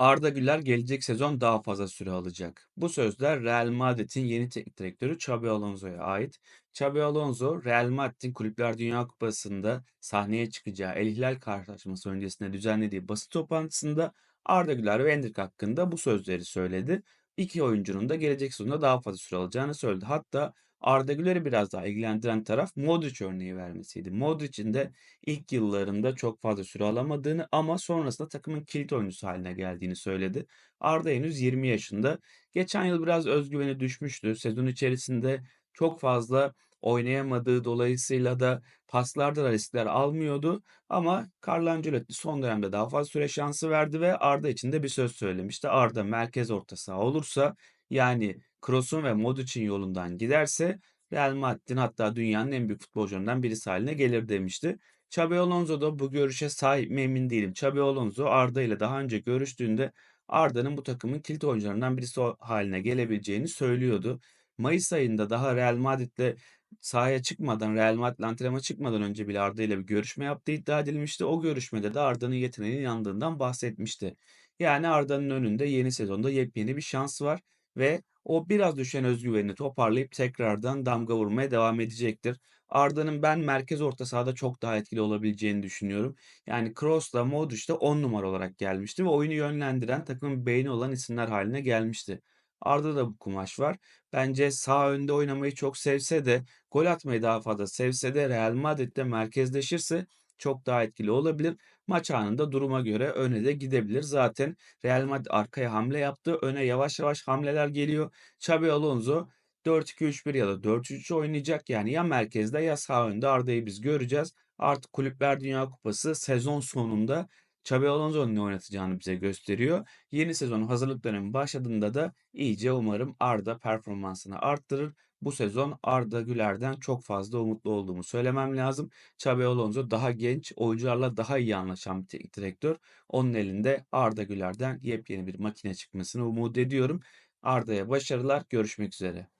Arda Güler gelecek sezon daha fazla süre alacak. Bu sözler Real Madrid'in yeni teknik direktörü Xabi Alonso'ya ait. Xabi Alonso, Real Madrid'in Kulüpler Dünya Kupası'nda sahneye çıkacağı El Hilal karşılaşması öncesinde düzenlediği basın toplantısında Arda Güler ve Endrick hakkında bu sözleri söyledi. İki oyuncunun da gelecek sezonda daha fazla süre alacağını söyledi. Hatta Arda Güler'i biraz daha ilgilendiren taraf Modric örneği vermesiydi. Modric'in de ilk yıllarında çok fazla süre alamadığını ama sonrasında takımın kilit oyuncusu haline geldiğini söyledi. Arda henüz 20 yaşında. Geçen yıl biraz özgüveni düşmüştü. Sezon içerisinde çok fazla oynayamadığı dolayısıyla da paslarda da riskler almıyordu. Ama Carlo Ancelotti son dönemde daha fazla süre şansı verdi ve Arda için de bir söz söylemişti. Arda merkez orta saha olursa yani Kroos'un ve Modric'in yolundan giderse Real Madrid'in hatta dünyanın en büyük futbolcularından birisi haline gelir demişti. Xabi Alonso da bu görüşe sahip mi emin değilim. Xabi Alonso Arda ile daha önce görüştüğünde Arda'nın bu takımın kilit oyuncularından birisi haline gelebileceğini söylüyordu. Mayıs ayında daha Real Madrid'le sahaya çıkmadan, Real Madrid antrenmana çıkmadan önce bile Arda ile bir görüşme yaptığı iddia edilmişti. O görüşmede de Arda'nın yeteneğinin yandığından bahsetmişti. Yani Arda'nın önünde yeni sezonda yepyeni bir şans var ve o biraz düşen özgüvenini toparlayıp tekrardan damga vurmaya devam edecektir. Arda'nın ben merkez orta sahada çok daha etkili olabileceğini düşünüyorum. Yani Kroos'la Modric de 10 numara olarak gelmişti ve oyunu yönlendiren, takımın beyni olan isimler haline gelmişti. Arda'da da bu kumaş var. Bence sağ önde oynamayı çok sevse de, gol atmayı daha fazla sevse de Real Madrid'de merkezleşirse çok daha etkili olabilir. Maç anında duruma göre öne de gidebilir. Zaten Real Madrid arkaya hamle yaptı. Öne yavaş yavaş hamleler geliyor. Xabi Alonso 4-2-3-1 ya da 4-3-3 oynayacak. Yani ya merkezde ya sağ önde Arda'yı biz göreceğiz. Artık Kulüpler Dünya Kupası sezon sonunda Xabi Alonso'nun ne oynatacağını bize gösteriyor. Yeni sezon hazırlık dönemi başladığında da iyice umarım Arda performansını arttırır. Bu sezon Arda Güler'den çok fazla umutlu olduğumu söylemem lazım. Xabi Alonso daha genç, oyuncularla daha iyi anlaşan bir teknik direktör. Onun elinde Arda Güler'den yepyeni bir makine çıkmasını umut ediyorum. Arda'ya başarılar, görüşmek üzere.